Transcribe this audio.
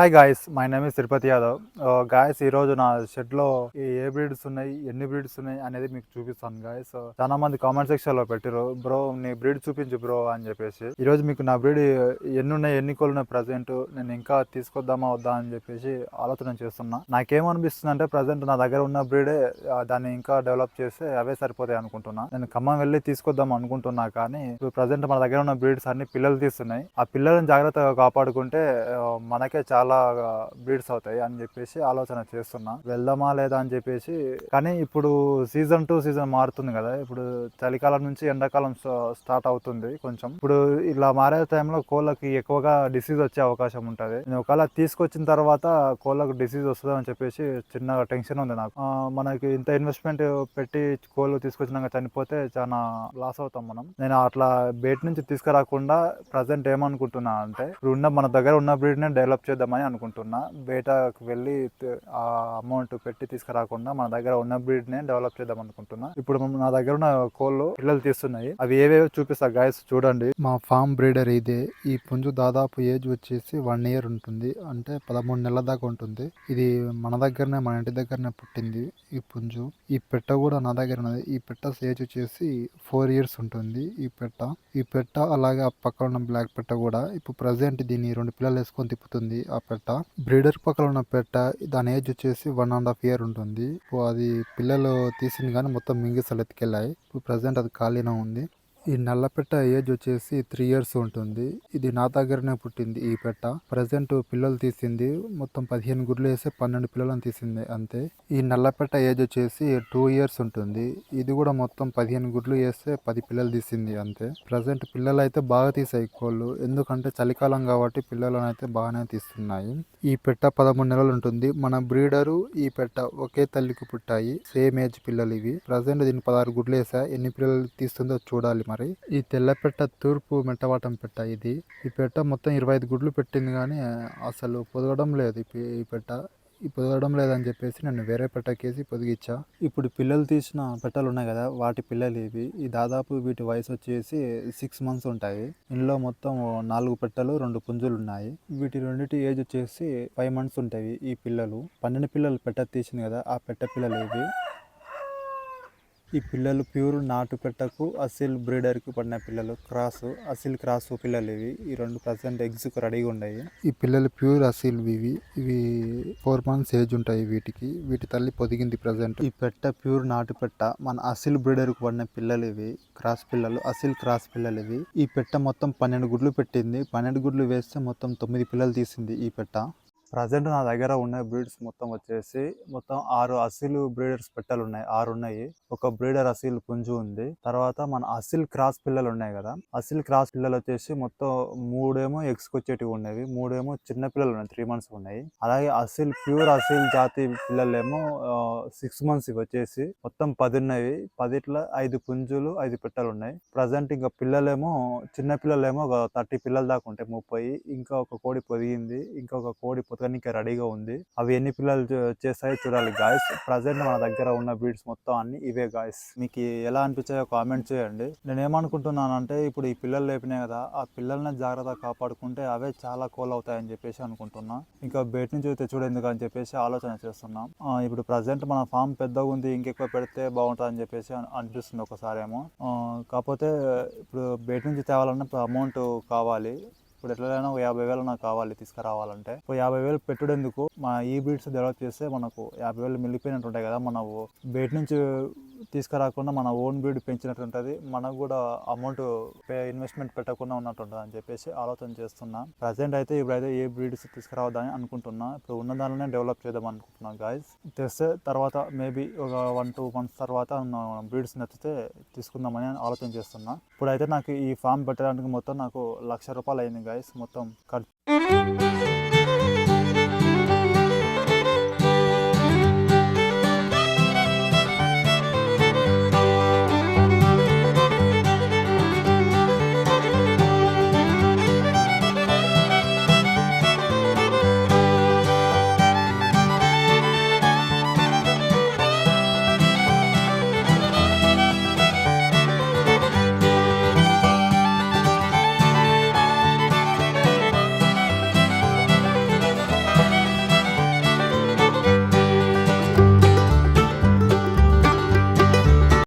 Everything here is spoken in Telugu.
Hi guys my name is Tirupati Yadav guys ఈ రోజు నా షెడ్లో ఏ బ్రీడ్స్ ఉన్నాయి ఎన్ని బ్రీడ్స్ ఉన్నాయి అనేది మీకు చూపిస్తాను గాయస్ uh, చాలా మంది కామెంట్ సెక్షన్లో పెట్టారు బ్రో నీ బ్రీడ్ చూపించు బ్రో అని చెప్పేసి. ఈ రోజు మీకు నా బ్రీడ్ ఎన్ని ఉన్నాయి ఎన్ని కోళ్ళు ఉన్నాయి ప్రజెంట్ నేను ఇంకా తీసుకొద్దామా వద్దా అని చెప్పేసి ఆలోచన చేస్తున్నా. నాకేమనిపిస్తుంది అంటే ప్రజెంట్ నా దగ్గర ఉన్న బ్రీడే దాన్ని ఇంకా డెవలప్ చేస్తే అవే సరిపోతాయి అనుకుంటున్నా. నేను ఖమ్మం వెళ్ళి తీసుకొద్దాం అనుకుంటున్నా కానీ ఇప్పుడు ప్రజెంట్ మన దగ్గర ఉన్న బ్రీడ్స్ అన్ని పిల్లలు తీస్తున్నాయి. ఆ పిల్లలను జాగ్రత్తగా కాపాడుకుంటే మనకే చాలా చాలా బ్రీడ్స్ అవుతాయి అని చెప్పేసి ఆలోచన చేస్తున్నా. వెళ్దామా లేదా అని చెప్పేసి. కానీ ఇప్పుడు సీజన్ టు సీజన్ మారుతుంది కదా. ఇప్పుడు చలికాలం నుంచి ఎండాకాలం స్టార్ట్ అవుతుంది కొంచెం. ఇప్పుడు ఇలా మారే టైంలో కోళ్ళకి ఎక్కువగా డిసీజ్ వచ్చే అవకాశం ఉంటుంది. నేను ఒకవేళ తీసుకొచ్చిన తర్వాత కోళ్ళకు డిసీజ్ వస్తుంది అని చెప్పేసి చిన్నగా టెన్షన్ ఉంది నాకు. మనకి ఇంత ఇన్వెస్ట్మెంట్ పెట్టి కోళ్ళు తీసుకొచ్చినాక చనిపోతే చాలా లాస్ అవుతాం మనం. నేను అట్లా బయట నుంచి తీసుకురాకుండా ప్రజెంట్ ఏమనుకుంటున్నా అంటే ఇప్పుడు ఉన్న మన దగ్గర ఉన్న బ్రీడ్ని డెవలప్ చేద్దామని అనుకుంటున్నా. బయటకు వెళ్ళి ఆ అమౌంట్ పెట్టి తీసుకురాకుండా మన దగ్గర ఉన్న బ్రీడ్ నే డెవలప్ చేద్దాం అనుకుంటున్నా. ఇప్పుడు నా దగ్గర ఉన్న కోళ్ళు పిల్లలు తీస్తున్నాయి. అవి ఏవేవో చూపిస్తా గాయస్ చూడండి. మా ఫామ్ బ్రీడర్ ఇదే. ఈ పుంజు దాదాపు ఏజ్ వచ్చేసి వన్ ఇయర్ ఉంటుంది. అంటే పదమూడు నెలల దాకా ఉంటుంది. ఇది మన దగ్గరనే మన ఇంటి దగ్గరనే పుట్టింది ఈ పుంజు. ఈ పెట్ట కూడా నా దగ్గర ఉన్నది. ఈ పెట్ట ఏజ్ వచ్చేసి ఫోర్ ఇయర్స్ ఉంటుంది ఈ పెట్ట. ఈ పెట్ట అలాగే ఆ పక్కన ఉన్న బ్లాక్ పెట్ట కూడా ఇప్పుడు ప్రజెంట్ దీన్ని రెండు పిల్లలు వేసుకొని తిప్పుతుంది. ఆ పెట్ట బ్రీడర్ పక్కన ఉన్న పెట్ట దాని ఏజ్ వచ్చేసి వన్ అండ్ హాఫ్ ఇయర్ ఉంటుంది. అది పిల్లలు తీసింది కానీ మొత్తం మింగిసలు ఎత్తుకెళ్ళాయి ఇప్పుడు ప్రజెంట్ అది ఖాళీనే ఉంది. ఈ నల్ల పెట్ట ఏజ్ వచ్చేసి త్రీ ఇయర్స్ ఉంటుంది. ఇది నా దగ్గరనే పుట్టింది ఈ పెట్ట. ప్రజెంట్ పిల్లలు తీసింది మొత్తం పదిహేను గుడ్లు వేసి పన్నెండు పిల్లలను తీసింది అంతే. ఈ నల్ల పెట్ట ఏజ్ వచ్చేసి టూ ఇయర్స్ ఉంటుంది. ఇది కూడా మొత్తం పదిహేను గుడ్లు వేస్తే పది పిల్లలు తీసింది అంతే. ప్రజెంట్ పిల్లలు అయితే బాగా తీసాయి కోళ్ళు. ఎందుకంటే చలికాలం కాబట్టి పిల్లలను అయితే బాగానే తీస్తున్నాయి. ఈ పెట్ట పదమూడు నెలలు ఉంటుంది. మన బ్రీడరు ఈ పెట్ట ఒకే తల్లికి పుట్టాయి. సేమ్ ఏజ్ పిల్లలు ఇవి. ప్రజెంట్ దీన్ని పదహారు గుడ్లు వేసా. ఎన్ని పిల్లలు తీస్తుందో చూడాలి మరి ఈ తెల్లపెట్ట తూర్పు మెట్టవాటం పెట్ట ఇది. ఈ పెట్ట మొత్తం ఇరవై ఐదు గుడ్లు పెట్టింది కానీ అసలు పొదగడం లేదు ఈ ఈ పెట్ట. ఈ పొదగడం లేదని చెప్పేసి నేను వేరే పెట్టకేసి పొదిగిచ్చా. ఇప్పుడు పిల్లలు తీసిన పెట్టలు ఉన్నాయి కదా వాటి పిల్లలు ఇవి. ఈ దాదాపు వీటి వయసు వచ్చేసి సిక్స్ మంత్స్ ఉంటాయి. ఇందులో మొత్తం నాలుగు పెట్టలు రెండు పుంజులు ఉన్నాయి. వీటి రెండింటి ఏజ్ వచ్చేసి ఫైవ్ మంత్స్ ఉంటాయి ఈ పిల్లలు. పన్నెండు పిల్లలు పెట్ట తీసింది కదా ఆ పెట్ట పిల్లలు ఇవి ఈ పిల్లలు ప్యూర్ నాటు పెట్టకు అసిల్ బ్రీడర్కి పడిన పిల్లలు క్రాస్ అసిల్ క్రాస్ పిల్లలు ఇవి. ఈ రెండు ప్రజెంట్ ఎగ్స్కి రెడీగా ఉన్నాయి. ఈ పిల్లలు ప్యూర్ అసీల్ ఇవి. ఇవి ఫోర్ మంత్స్ ఏజ్ ఉంటాయి వీటికి. వీటి తల్లి పొదిగింది ప్రజెంట్. ఈ పెట్ట ప్యూర్ నాటు పెట్ట మన అసిల్ బ్రీడర్కు పడిన పిల్లలు ఇవి. క్రాస్ పిల్లలు అసిల్ క్రాస్ పిల్లలు ఇవి. ఈ పెట్ట మొత్తం పన్నెండు గుడ్లు పెట్టింది. పన్నెండు గుడ్లు వేస్తే మొత్తం తొమ్మిది పిల్లలు తీసింది ఈ పెట్ట. ప్రజెంట్ నా దగ్గర ఉన్న బ్రీడ్స్ మొత్తం వచ్చేసి మొత్తం ఆరు అసిలు బ్రీడర్స్ పెట్టలు ఉన్నాయి ఆరు ఉన్నాయి. ఒక బ్రీడర్ అసిల్ పుంజు ఉంది. తర్వాత మన అసిల్ క్రాస్ పిల్లలు ఉన్నాయి కదా అసిల్ క్రాస్ పిల్లలు వచ్చేసి మొత్తం మూడేమో ఎగ్స్కి వచ్చేటివి ఉన్నవి. మూడేమో చిన్న పిల్లలు ఉన్నాయి త్రీ మంత్స్ ఉన్నాయి. అలాగే అసిల్ ప్యూర్ అసిల్ జాతి పిల్లలేమో సిక్స్ మంత్స్ ఇవి వచ్చేసి మొత్తం పది ఉన్నాయి పదిట్లో ఐదు పుంజులు ఐదు పెట్టలు ఉన్నాయి. ప్రజెంట్ ఇంకా పిల్లలేమో చిన్న పిల్లలేమో ఒక థర్టీ పిల్లల దాకా ఉంటాయి ముప్పై. ఇంకా ఒక కోడి పొదిగింది ఇంకా ఒక కోడి పొదగనికి రెడీగా ఉంది. అవి ఎన్ని పిల్లలు చేస్తాయో చూడాలి గాయస్. ప్రజెంట్ మన దగ్గర ఉన్న బ్రీడ్స్ మొత్తం అన్ని ఇవే గాయస్. మీకు ఎలా అనిపించాయో కామెంట్ చేయండి. నేను ఏమనుకుంటున్నానంటే ఇప్పుడు ఈ పిల్లలు లేపినాయి కదా ఆ పిల్లల్ని జాగ్రత్తగా కాపాడుకుంటే అవే చాలా కోల్ అవుతాయని చెప్పేసి అనుకుంటున్నా. ఇంకా బయట నుంచి తెచ్చుడు ఎందుకు అని చెప్పేసి ఆలోచన చేస్తున్నాం. ఇప్పుడు ప్రజెంట్ మన ఫామ్ పెద్దగా ఉంది ఇంకెక్కువ పెడితే బాగుంటుంది అని చెప్పేసి అనిపిస్తుంది ఒకసారి ఏమో కాకపోతే ఇప్పుడు బయట నుంచి తేవాలన్నా అమౌంట్ కావాలి. ఇప్పుడు ఎట్లైనా ఒక యాభై వేలు నాకు కావాలి తీసుకురావాలంటే. ఇప్పుడు యాభై వేలు పెట్టుడెందుకు? మా ఈ బ్రీడ్స్ డెవలప్ చేస్తే మనకు యాభై వేలు మిగిలిపోయినట్టు ఉంటాయి కదా మన బయట నుంచి తీసుకురాకుండా మన ఓన్ బ్రీడ్ పెంచినట్టు ఉంటుంది. మనకు కూడా అమౌంట్ ఇన్వెస్ట్మెంట్ పెట్టకుండా ఉన్నట్టు ఉంటుంది అని చెప్పేసి ఆలోచన చేస్తున్నా. ప్రజెంట్ అయితే ఇప్పుడైతే ఏ బ్రీడ్స్ తీసుకురావద్దని అనుకుంటున్నా. ఇప్పుడు ఉన్న దానిలోనే డెవలప్ చేద్దాం అనుకుంటున్నా గాయస్ తెస్తే తర్వాత మేబీ ఒక వన్ టూ మంత్స్ తర్వాత బ్రీడ్స్ నచ్చితే తీసుకుందామని ఆలోచన చేస్తున్నా. ఇప్పుడైతే నాకు ఈ ఫామ్ పెట్టడానికి మొత్తం నాకు లక్ష రూపాయలు అయింది గాయస్ మొత్తం ఖర్చు